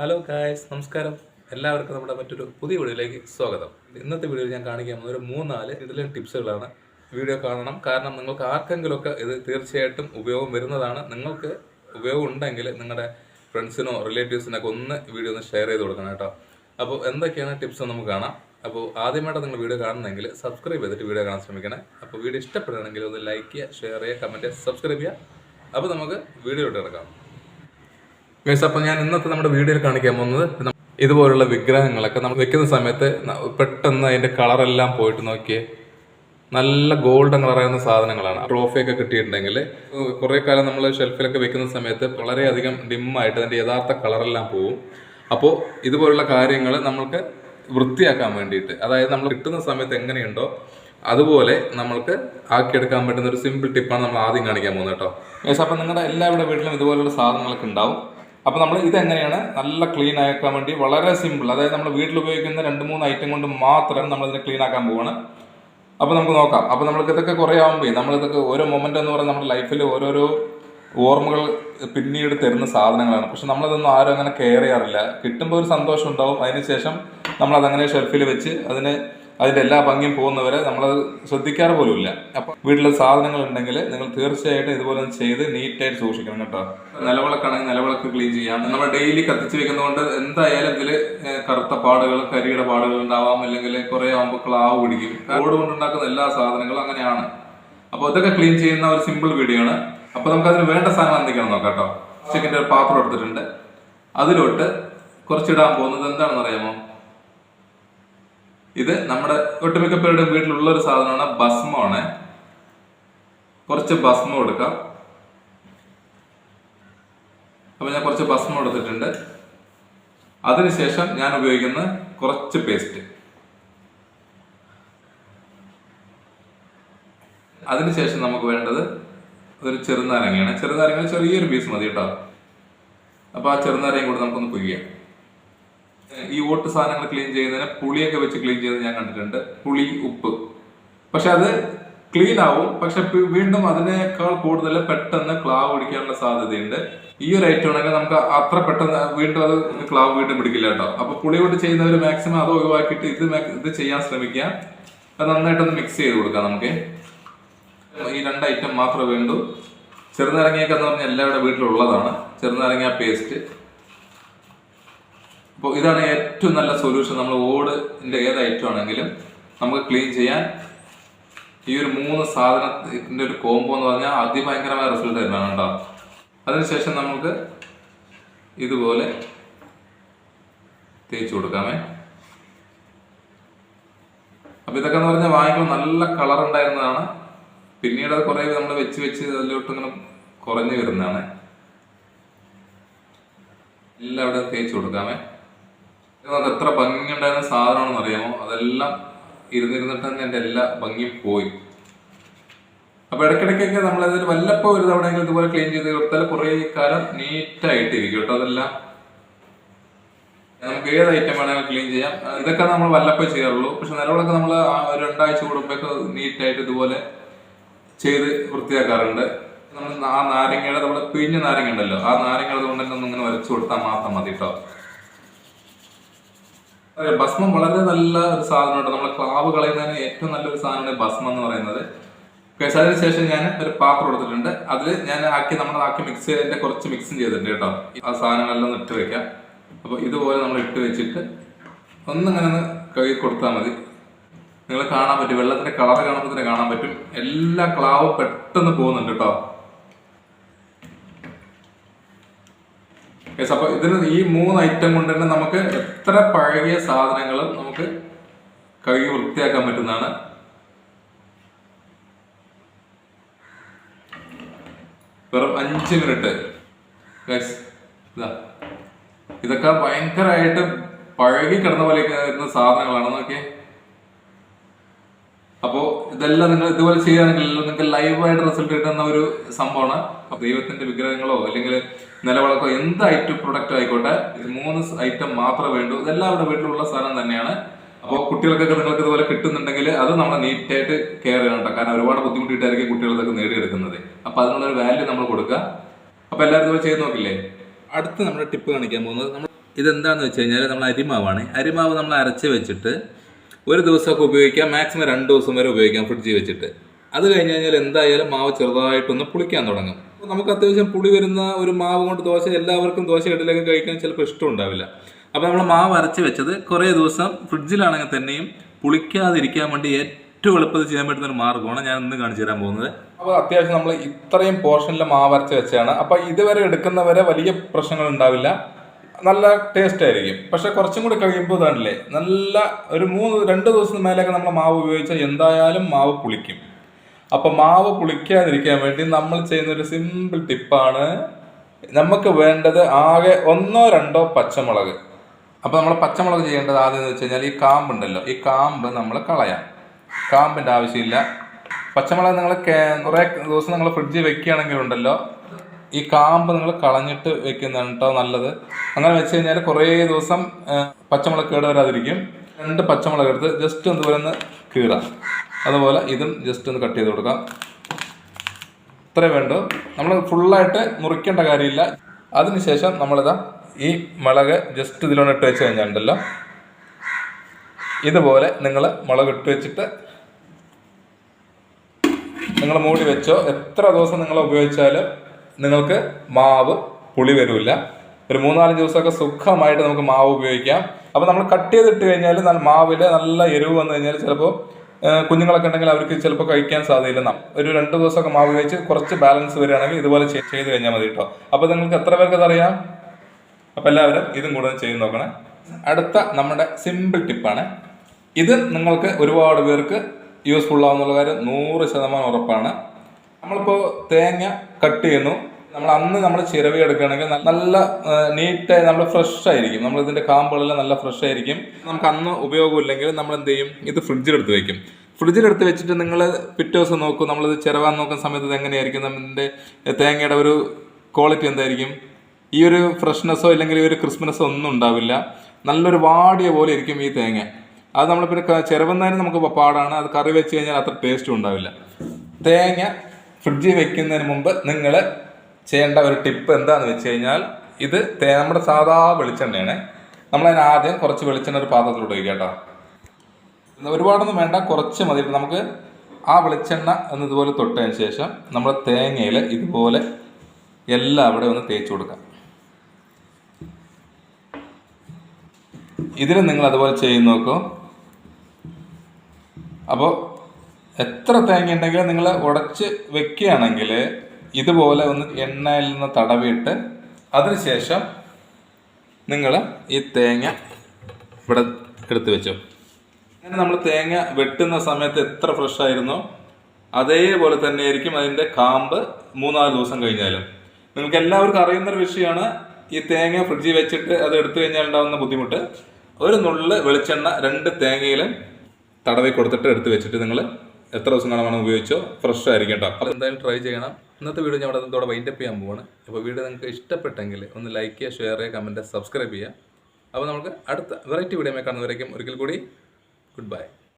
Hello guys നമസ്കാരം. എല്ലാവർക്കും നമ്മുടെ മറ്റൊരു പുതിയ വീഡിയോയിലേക്ക് സ്വാഗതം. ഇന്നത്തെ വീഡിയോയിൽ ഞാൻ കാണിക്കാൻ പോകുന്ന ഒരു മൂന്നാൽ ഇതിലും ടിപ്സുകളാണ് വീഡിയോ കാണണം. കാരണം നിങ്ങൾക്ക് ആർക്കെങ്കിലുമൊക്കെ ഇത് തീർച്ചയായിട്ടും ഉപയോഗം വരുന്നതാണ്. നിങ്ങൾക്ക് ഉപയോഗം ഉണ്ടെങ്കിൽ നിങ്ങളുടെ ഫ്രണ്ട്സിനോ റിലേറ്റീവ്സിനൊക്കെ ഒന്ന് വീഡിയോ ഒന്ന് ഷെയർ ചെയ്ത് കൊടുക്കണം കേട്ടോ. അപ്പോൾ എന്തൊക്കെയാണ് ടിപ്സ് നമുക്ക് കാണാം. അപ്പോൾ ആദ്യമായിട്ട് നിങ്ങൾ വീഡിയോ കാണുന്നെങ്കിൽ സബ്സ്ക്രൈബ് ചെയ്തിട്ട് വീഡിയോ കാണാൻ ശ്രമിക്കണേ. അപ്പോൾ വീഡിയോ ഇഷ്ടപ്പെടുകയാണെങ്കിൽ ഒന്ന് ലൈക്ക് ചെയ്യുക ഷെയർ ചെയ്യുക കമന്റ് ചെയ്യുക സബ്സ്ക്രൈബ് ചെയ്യുക. അപ്പോൾ നമുക്ക് വീഡിയോ ഇട്ട് കിടക്കാം. ഗൈസ് അപ്പോൾ ഞാൻ ഇന്നത്തെ നമ്മുടെ വീഡിയോയിൽ കാണിക്കാൻ പോകുന്നത് ഇതുപോലുള്ള വിഗ്രഹങ്ങളൊക്കെ നമ്മൾ വെക്കുന്ന സമയത്ത് പെട്ടെന്ന് അതിന്റെ കളറെല്ലാം പോയിട്ട് നോക്കിയേ നല്ല ഗോൾഡൻ കളറാകുന്ന സാധനങ്ങളാണ്. ട്രോഫിയൊക്കെ കിട്ടിയിട്ടുണ്ടെങ്കിൽ കുറേ കാലം നമ്മൾ ഷെൽഫിലൊക്കെ വെക്കുന്ന സമയത്ത് വളരെയധികം ഡിമ്മായിട്ട് അതിന്റെ യഥാർത്ഥ കളറെല്ലാം പോവും. അപ്പോൾ ഇതുപോലുള്ള കാര്യങ്ങൾ നമ്മൾക്ക് വൃത്തിയാക്കാൻ വേണ്ടിയിട്ട് അതായത് നമ്മൾ കിട്ടുന്ന സമയത്ത് എങ്ങനെയുണ്ടോ അതുപോലെ നമ്മൾക്ക് ആക്കിയെടുക്കാൻ പറ്റുന്ന ഒരു സിമ്പിൾ ടിപ്പാണ് നമ്മൾ ആദ്യം കാണിക്കാൻ പോകുന്നത് കേട്ടോ. യെസ് അപ്പം നിങ്ങളുടെ എല്ലാവരുടെ വീട്ടിലും ഇതുപോലുള്ള സാധനങ്ങളൊക്കെ ഉണ്ടാവും. അപ്പോൾ നമ്മൾ ഇതെങ്ങനെയാണ് നല്ല ക്ലീൻ ആക്കാൻ വേണ്ടി വളരെ സിമ്പിൾ അതായത് നമ്മൾ വീട്ടിൽ ഉപയോഗിക്കുന്ന രണ്ട് മൂന്ന് ഐറ്റം കൊണ്ട് മാത്രം നമ്മൾ ഇതിനെ ക്ലീൻ ആക്കാൻ പോവാണ്. അപ്പോൾ നമുക്ക് നോക്കാം. അപ്പോൾ നമ്മൾക്ക് ഇതൊക്കെ കുറേ ആകുമ്പോൾ നമ്മൾ ഇതൊക്കെ ഓരോ മൊമെന്റ് എന്ന് പറയുന്നത് നമ്മുടെ ലൈഫിൽ ഓരോരോ ഓർമ്മകൾ പിന്നീട് തരുന്ന സാധനങ്ങളാണ്. പക്ഷെ നമ്മളതൊന്നും ആരും അങ്ങനെ കെയർ ചെയ്യാറില്ല. കിട്ടുമ്പോൾ ഒരു സന്തോഷം ഉണ്ടാവും അതിനുശേഷം നമ്മൾ അതങ്ങനെ ഷെൽഫിൽ വെച്ച് അതിന് അതിന്റെ എല്ലാ ഭംഗിയും പോകുന്നവരെ നമ്മളത് ശ്രദ്ധിക്കാറ് പോലുമില്ല. അപ്പൊ വീട്ടിലെ സാധനങ്ങൾ ഉണ്ടെങ്കിൽ നിങ്ങൾ തീർച്ചയായിട്ടും ഇതുപോലെ ചെയ്ത് നീറ്റായിട്ട് സൂക്ഷിക്കണം കേട്ടോ. നിലവിളക്കാണെങ്കിൽ നിലവിളക്ക് ക്ലീൻ ചെയ്യാം. നമ്മൾ ഡെയിലി കത്തിച്ച് വെക്കുന്നതുകൊണ്ട് എന്തായാലും ഇതിൽ കറുത്ത പാടുകൾ കരിയുടെ പാടുകൾ ഉണ്ടാവാം. അല്ലെങ്കിൽ കുറെ ആകുമ്പോൾ ക്ലാവ് പിടിക്കും. ഓട് കൊണ്ടുണ്ടാക്കുന്ന എല്ലാ സാധനങ്ങളും അങ്ങനെയാണ്. അപ്പോൾ ഇതൊക്കെ ക്ലീൻ ചെയ്യുന്ന ഒരു സിമ്പിൾ വീഡിയോ ആണ്. അപ്പോൾ നമുക്ക് അതിന് വേണ്ട സാധനം എന്തൊക്കെയാണ് നോക്കാം കേട്ടോ. ചിക്കന്റെ ഒരു പാത്രം എടുത്തിട്ടുണ്ട്. അതിലോട്ട് കുറച്ചിടാൻ പോകുന്നത് എന്താണെന്ന് അറിയാമോ? ഇത് നമ്മുടെ ഒട്ടുമിക്ക പേരുടെ വീട്ടിലുള്ള ഒരു സാധനമാണ് ഭസ്മമാണ്. കുറച്ച് ഭസ്മം എടുക്കാം. അപ്പൊ ഞാൻ കുറച്ച് ഭസ്മം എടുത്തിട്ടുണ്ട്. അതിനുശേഷം ഞാൻ ഉപയോഗിക്കുന്ന കുറച്ച് പേസ്റ്റ്. അതിനുശേഷം നമുക്ക് വേണ്ടത് ഒരു ചെറുനാരങ്ങയാണ്. ചെറുനാരങ്ങ ചെറിയൊരു പീസ് മതി കേട്ടോ. അപ്പൊ ആ ചെറുനാരങ്ങ കൂടെ നമുക്കൊന്ന് പൊയ്യാം ഈ ഓട്ട് സാധനങ്ങൾ ക്ലീൻ ചെയ്യുന്നതിന് പുളിയൊക്കെ വെച്ച് ക്ലീൻ ചെയ്ത് ഞാൻ കണ്ടിട്ടുണ്ട്. പുളി ഉപ്പ്. പക്ഷെ അത് ക്ലീൻ ആവും. പക്ഷെ വീണ്ടും അതിനേക്കാൾ കൂടുതൽ പെട്ടെന്ന് ക്ലാവ് പിടിക്കാനുള്ള സാധ്യതയുണ്ട്. ഈ ഒരു ഐറ്റം ആണെങ്കിൽ നമുക്ക് അത്ര പെട്ടെന്ന് വീണ്ടും അത് ക്ലാവ് വീണ്ടും പിടിക്കില്ല കേട്ടോ. അപ്പൊ പുളി കൊണ്ട് ചെയ്യുന്നവർ മാക്സിമം അത് ഒഴിവാക്കിയിട്ട് ഇത് ഇത് ചെയ്യാൻ ശ്രമിക്കുക. അത് നന്നായിട്ടൊന്ന് മിക്സ് ചെയ്ത് കൊടുക്കാം നമുക്ക്. ഈ രണ്ട് ഐറ്റം മാത്രമേ വേണ്ടൂ. ചെറുനാരങ്ങയൊക്കെ എന്ന് പറഞ്ഞാൽ എല്ലാവരുടെ വീട്ടിലുള്ളതാണ്. ചെറുനാരങ്ങ പേസ്റ്റ് അപ്പോൾ ഇതാണ് ഏറ്റവും നല്ല സൊല്യൂഷൻ നമ്മൾ ഓടിന്റെ ഏത് ഐറ്റം ആണെങ്കിലും നമുക്ക് ക്ലീൻ ചെയ്യാൻ ഈ ഒരു മൂന്ന് സാധനത്തിന്റെ ഒരു കോംബോ എന്ന് പറഞ്ഞാൽ അതിഭയങ്കരമായ റിസൾട്ട് തരുന്നതാണ് കേട്ടോ അതിനുശേഷം നമുക്ക് ഇതുപോലെ തേച്ച് കൊടുക്കാമേ. അപ്പോൾ ഇതൊക്കെ എന്ന് പറഞ്ഞാൽ വാങ്ങിക്കുമ്പോൾ നല്ല കളർ ഉണ്ടായിരുന്നതാണ്. പിന്നീട് അത് കുറേ നമ്മൾ വെച്ച് വെച്ച് അതിലോട്ട് ഇങ്ങനെ കുറഞ്ഞു വരുന്നതാണ്. എല്ലാം അവിടെ തേച്ച് കൊടുക്കാമേ. നമുക്ക് എത്ര ഭംഗി ഉണ്ടായിരുന്ന സാധനമാണെന്ന് അറിയാമോ? അതെല്ലാം ഇരുന്നിരുന്നിട്ട് തന്നെ എന്റെ എല്ലാ ഭംഗിയും പോയി. അപ്പൊ ഇടയ്ക്കിടയ്ക്കൊക്കെ നമ്മൾ അതിൽ വല്ലപ്പോ ഒരു തവണയെങ്കിലും ഇതുപോലെ ക്ലീൻ ചെയ്ത് കൊടുത്താൽ കുറെ കാലം നീറ്റായിട്ട് ഇരിക്കും കേട്ടോ. അതെല്ലാം നമുക്ക് ഏത് ഐറ്റം വേണമെങ്കിലും ക്ലീൻ ചെയ്യാം. ഇതൊക്കെ നമ്മൾ വല്ലപ്പോ ചെയ്യാറുള്ളൂ. പക്ഷെ നിലവിളൊക്കെ നമ്മൾ രണ്ടാഴ്ച കൂടുമ്പോഴൊക്കെ നീറ്റായിട്ട് ഇതുപോലെ ചെയ്ത് വൃത്തിയാക്കാറുണ്ട്. നമ്മൾ ആ നാരങ്ങയുടെ നമ്മൾ പിഴിഞ്ഞ നാരങ്ങ ഉണ്ടല്ലോ ആ നാരങ്ങയുടെ കൊണ്ട് തന്നെ ഒന്ന് ഇങ്ങനെ വരച്ചു കൊടുത്താൽ മാത്രം മതി കേട്ടോ. അതെ, ഭസ്മം വളരെ നല്ല ഒരു സാധനമാണ് നമ്മൾ ക്ലാവ് കളയുന്നതിന് ഏറ്റവും നല്ലൊരു സാധനമാണ് ഭസ്മം എന്ന് പറയുന്നത്. കഴിച്ചതിന് ശേഷം ഞാൻ ഒരു പാത്രം എടുത്തിട്ടുണ്ട് അതിൽ ഞാൻ ആക്കി നമ്മൾ ആക്കി മിക്സ് ചെയ്തതിന്റെ കുറച്ച് മിക്സും ചെയ്തിട്ടുണ്ട് കേട്ടോ. ആ സാധനങ്ങളെല്ലാം ഇട്ട് വെക്കാം. അപ്പോൾ ഇതുപോലെ നമ്മൾ ഇട്ട് വെച്ചിട്ട് ഒന്നിങ്ങനെ ഒന്ന് കഴുകി കൊടുത്താൽ മതി. നിങ്ങൾ കാണാൻ പറ്റും. വെള്ളത്തിന്റെ കളർ കാണുമ്പോൾ തന്നെ കാണാൻ പറ്റും. എല്ലാ ക്ലാവും പെട്ടെന്ന് പോകുന്നുണ്ട് കേട്ടോ. Yes, അപ്പൊ ഇതിന് ഈ മൂന്ന് ഐറ്റം കൊണ്ട് തന്നെ നമുക്ക് എത്ര പഴകിയ സാധനങ്ങളും നമുക്ക് കഴുകി വൃത്തിയാക്കാൻ പറ്റുന്നതാണ്. വെറും അഞ്ച് മിനിറ്റ്. ഇതാ. ഇതൊക്കെ ഭയങ്കരമായിട്ട് പഴകി കിടന്ന പോലെ ഇരുന്ന സാധനങ്ങളാണ്. നോക്കിയേ. ഇതെല്ലാം നിങ്ങൾ ഇതുപോലെ ചെയ്യുകയാണെങ്കിൽ നിങ്ങൾക്ക് ലൈവായിട്ട് റിസൾട്ട് കിട്ടുന്ന ഒരു സംഭവമാണ്. ദൈവത്തിന്റെ വിഗ്രഹങ്ങളോ അല്ലെങ്കിൽ നിലവിളക്കോ എന്ത് ഐറ്റം പ്രൊഡക്റ്റ് ആയിക്കോട്ടെ മൂന്ന് ഐറ്റം മാത്രമേ വേണ്ടൂ. ഇതെല്ലാം അവിടെ വീട്ടിലുള്ള സാധനം തന്നെയാണ്. അപ്പോൾ കുട്ടികൾക്കൊക്കെ നിങ്ങൾക്ക് ഇതുപോലെ കിട്ടുന്നുണ്ടെങ്കിൽ അത് നമ്മൾ നീറ്റായിട്ട് കെയർ ചെയ്യണം കേട്ടോ. കാരണം ഒരുപാട് ബുദ്ധിമുട്ടിയിട്ടായിരിക്കും കുട്ടികൾ ഇതൊക്കെ നേടിയെടുക്കുന്നത്. അപ്പൊ അതിനുള്ള ഒരു വാല്യൂ നമ്മൾ കൊടുക്കുക. അപ്പൊ എല്ലാവരും ഇതുപോലെ ചെയ്ത് നോക്കില്ലേ? അടുത്ത് നമ്മുടെ ടിപ്പ് കാണിക്കാൻ പോകുന്നത്. നമ്മൾ ഇതെന്താണെന്ന് വെച്ച് കഴിഞ്ഞാൽ നമ്മൾ അരിമാവാണ്. അരിമാവ് നമ്മൾ അരച്ച് വെച്ചിട്ട് ഒരു ദിവസമൊക്കെ ഉപയോഗിക്കാം മാക്സിമം രണ്ട് ദിവസം വരെ ഉപയോഗിക്കാം ഫ്രിഡ്ജിൽ വെച്ചിട്ട്. അത് കഴിഞ്ഞ് കഴിഞ്ഞാൽ എന്തായാലും മാവ് ചെറുതായിട്ടൊന്ന് പുളിക്കാൻ തുടങ്ങും. അപ്പോൾ നമുക്ക് അത്യാവശ്യം പുളി വരുന്ന ഒരു മാവ് കൊണ്ട് ദോശ എല്ലാവർക്കും ദോശ ഇഡലിയൊക്കെ കഴിക്കാൻ ചിലപ്പോൾ ഇഷ്ടം ഉണ്ടാവില്ല. അപ്പോൾ നമ്മൾ മാവ് അരച്ച് വെച്ചത് കുറേ ദിവസം ഫ്രിഡ്ജിലാണെങ്കിൽ തന്നെയും പുളിക്കാതിരിക്കാൻ വേണ്ടി ഏറ്റവും എളുപ്പത്തിൽ ചെയ്യാൻ പറ്റുന്ന ഒരു മാർഗമാണ് ഞാൻ ഇന്ന് കാണിച്ചു തരാൻ പോകുന്നത്. അപ്പോൾ അത്യാവശ്യം നമ്മൾ ഇത്രയും പോർഷനിൽ മാവ് അരച്ച് വെച്ചാണ് അപ്പോൾ ഇതുവരെ എടുക്കുന്നവരെ വലിയ പ്രശ്നങ്ങൾ ഉണ്ടാവില്ല. നല്ല ടേസ്റ്റ് ആയിരിക്കും. പക്ഷെ കുറച്ചും കൂടി കഴിയുമ്പോൾ ഇതാണല്ലേ നല്ല ഒരു മൂന്ന് രണ്ട് ദിവസം മേലെയൊക്കെ നമ്മൾ മാവ് ഉപയോഗിച്ചാൽ എന്തായാലും മാവ് പുളിക്കും. അപ്പം മാവ് പുളിക്കാതിരിക്കാൻ വേണ്ടി നമ്മൾ ചെയ്യുന്ന ഒരു സിമ്പിൾ ടിപ്പാണ് നമുക്ക് വേണ്ടത് ആകെ ഒന്നോ രണ്ടോ പച്ചമുളക്. അപ്പോൾ നമ്മൾ പച്ചമുളക് ചെയ്യേണ്ടത് ആദ്യം എന്ന് വെച്ച് കഴിഞ്ഞാൽ ഈ കാമ്പുണ്ടല്ലോ ഈ കാമ്പ് നമ്മൾ കളയാം. കാമ്പിന്റെ ആവശ്യമില്ല. പച്ചമുളക് നിങ്ങൾ കുറേ ദിവസം നിങ്ങൾ ഫ്രിഡ്ജിൽ വെക്കുകയാണെങ്കിലുണ്ടല്ലോ ഈ കാമ്പ് നിങ്ങൾ കളഞ്ഞിട്ട് വെക്കുന്നതാണ് കേട്ടോ നല്ലത്. അങ്ങനെ വെച്ച് കഴിഞ്ഞാൽ കുറേ ദിവസം പച്ചമുളക് കേട് വരാതിരിക്കും. രണ്ട് പച്ചമുളക് എടുത്ത് ജസ്റ്റ് ഒന്ന് ഇതുപോലെ ഒന്ന് കീറാം. അതുപോലെ ഇതും ജസ്റ്റ് ഒന്ന് കട്ട് ചെയ്ത് കൊടുക്കാം. ഇത്രേ വേണ്ടു. നമ്മൾ ഫുള്ളായിട്ട് മുറിക്കേണ്ട കാര്യമില്ല. അതിനുശേഷം നമ്മളിതാ ഈ മുളക് ജസ്റ്റ് ഇതിലൊന്ന് ഇട്ട് വെച്ച് കഴിഞ്ഞാൽ ഇതുപോലെ നിങ്ങൾ മുളക് ഇട്ട് വെച്ചിട്ട് നിങ്ങൾ മൂടി വെച്ചോ. എത്ര ദിവസം നിങ്ങൾ ഉപയോഗിച്ചാലും നിങ്ങൾക്ക് മാവ് പുളി വരില്ല ഒരു മൂന്നാലഞ്ച് ദിവസമൊക്കെ സുഖമായിട്ട് നമുക്ക് മാവ് ഉപയോഗിക്കാം. അപ്പോൾ നമ്മൾ കട്ട് ചെയ്തിട്ട് കഴിഞ്ഞാൽ മാവിൽ നല്ല എരിവ് വന്നു കഴിഞ്ഞാൽ ചിലപ്പോൾ കുഞ്ഞുങ്ങളൊക്കെ ഉണ്ടെങ്കിൽ അവർക്ക് ചിലപ്പോൾ കഴിക്കാൻ സാധ്യതയില്ല ഒരു രണ്ട് ദിവസമൊക്കെ മാവ് കഴിച്ച് കുറച്ച് ബാലൻസ് വരികയാണെങ്കിൽ ഇതുപോലെ ചെയ്- ചെയ്ത് കഴിഞ്ഞാൽ മതി കേട്ടോ അപ്പോൾ നിങ്ങൾക്ക് എത്ര പേർക്ക് അതറിയാം? അപ്പോൾ എല്ലാവരും ഇതും കൂടെ ചെയ്ത് നോക്കണേ. അടുത്ത നമ്മുടെ സിമ്പിൾ ടിപ്പാണ് ഇത് നിങ്ങൾക്ക് ഒരുപാട് പേർക്ക് യൂസ്ഫുൾ ആവുന്നുള്ള കാര്യം നൂറ് ശതമാനം ഉറപ്പാണ്. നമ്മളിപ്പോൾ തേങ്ങ കട്ട് ചെയ്യുന്നു. നമ്മൾ അന്ന് നമ്മൾ ചിരവി എടുക്കുകയാണെങ്കിൽ നല്ല നീറ്റായി നമ്മൾ ഫ്രഷ് ആയിരിക്കും. നമ്മൾ ഇതിന്റെ കാമ്പുകളെല്ലാം നല്ല ഫ്രഷ് ആയിരിക്കും. നമുക്ക് അന്ന് ഉപയോഗമില്ലെങ്കിൽ നമ്മൾ എന്ത് ചെയ്യും? ഇത് ഫ്രിഡ്ജിലെടുത്ത് വെക്കും. ഫ്രിഡ്ജിലെടുത്ത് വെച്ചിട്ട് നിങ്ങൾ പിറ്റേ ദിവസം നോക്കും. നമ്മളിത് ചിരവാൻ നോക്കുന്ന സമയത്ത് ഇത് എങ്ങനെയായിരിക്കും? നമ്മുടെ തേങ്ങയുടെ ഒരു ക്വാളിറ്റി എന്തായിരിക്കും? ഈ ഒരു ഫ്രഷ്നെസ്സോ ഇല്ലെങ്കിൽ ഈ ഒരു ക്രിസ്മസോ ഒന്നും ഉണ്ടാവില്ല. നല്ലൊരു വാടിയ പോലെ ഇരിക്കും ഈ തേങ്ങ. അത് നമ്മൾ പിന്നെ ചിരവുന്നതിന് നമുക്ക് പാടാണ്. അത് കറി വെച്ച് കഴിഞ്ഞാൽ അത്ര ടേസ്റ്റും ഉണ്ടാവില്ല. തേങ്ങ ഫ്രിഡ്ജിൽ വെക്കുന്നതിന് മുമ്പ് നിങ്ങൾ ചെയ്യേണ്ട ഒരു ടിപ്പ് എന്താണെന്ന് വെച്ച് കഴിഞ്ഞാൽ ഇത് നമ്മുടെ സാധാ വെളിച്ചെണ്ണയാണ്. നമ്മളതിന് ആദ്യം കുറച്ച് വെളിച്ചെണ്ണ ഒരു പാത്രത്തിലോട്ട് വയ്ക്കുക കേട്ടോ. ഒരുപാടൊന്നും വേണ്ട കുറച്ച് മതി. നമുക്ക് ആ വെളിച്ചെണ്ണ എന്നതുപോലെ തൊട്ടതിന് ശേഷം നമ്മൾ തേങ്ങയിൽ ഇതുപോലെ എല്ലാം അവിടെ ഒന്ന് തേച്ച് കൊടുക്കാം. ഇതിന് നിങ്ങൾ അതുപോലെ ചെയ്ത് നോക്കൂ. അപ്പോൾ എത്ര തേങ്ങ ഉണ്ടെങ്കിലും നിങ്ങൾ ഉടച്ച് വെക്കുകയാണെങ്കിൽ ഇതുപോലെ ഒന്ന് എണ്ണയിൽ നിന്ന് തടവിയിട്ട് അതിനുശേഷം നിങ്ങൾ ഈ തേങ്ങ ഇവിടെ എടുത്ത് വെച്ചു. അങ്ങനെ നമ്മൾ തേങ്ങ വെട്ടുന്ന സമയത്ത് എത്ര ഫ്രഷ് ആയിരുന്നോ? അതേപോലെ തന്നെ ആയിരിക്കും അതിന്റെ കാമ്പ് മൂന്നാൽ ദിവസം കഴിഞ്ഞാലും. നിങ്ങൾക്ക് എല്ലാവർക്കും അറിയുന്ന ഒരു വിഷയമാണ് ഈ തേങ്ങ ഫ്രിഡ്ജിൽ വെച്ചിട്ട് അത് എടുത്തു കഴിഞ്ഞാൽ ഉണ്ടാകുന്ന ബുദ്ധിമുട്ട്. ഒരു നുള്ളിൽ വെളിച്ചെണ്ണ രണ്ട് തേങ്ങയിലും തടവി കൊടുത്തിട്ട് എടുത്ത് വെച്ചിട്ട് നിങ്ങൾ എത്ര ദിവസം കാണാൻ ഉപയോഗിച്ചോ? ഫ്രഷ് ആയിരിക്കും കേട്ടോ. അപ്പോൾ എന്തായാലും ട്രൈ ചെയ്യണം. ഇന്നത്തെ വീഡിയോ ഞാൻ അവിടെ ഇതോടെ വൈൻഡപ്പ് ചെയ്യാൻ പോവാണ്. അപ്പോൾ വീഡിയോ നിങ്ങൾക്ക് ഇഷ്ടപ്പെട്ടെങ്കിൽ ഒന്ന് ലൈക്ക് ചെയ്യുക ഷെയർ ചെയ്യുക കമന്റ് സബ്സ്ക്രൈബ് ചെയ്യുക. അപ്പോൾ നമുക്ക് അടുത്ത വെറൈറ്റി വീഡിയോ കാണുന്നവരേക്കും ഒരിക്കൽ കൂടി ഗുഡ് ബൈ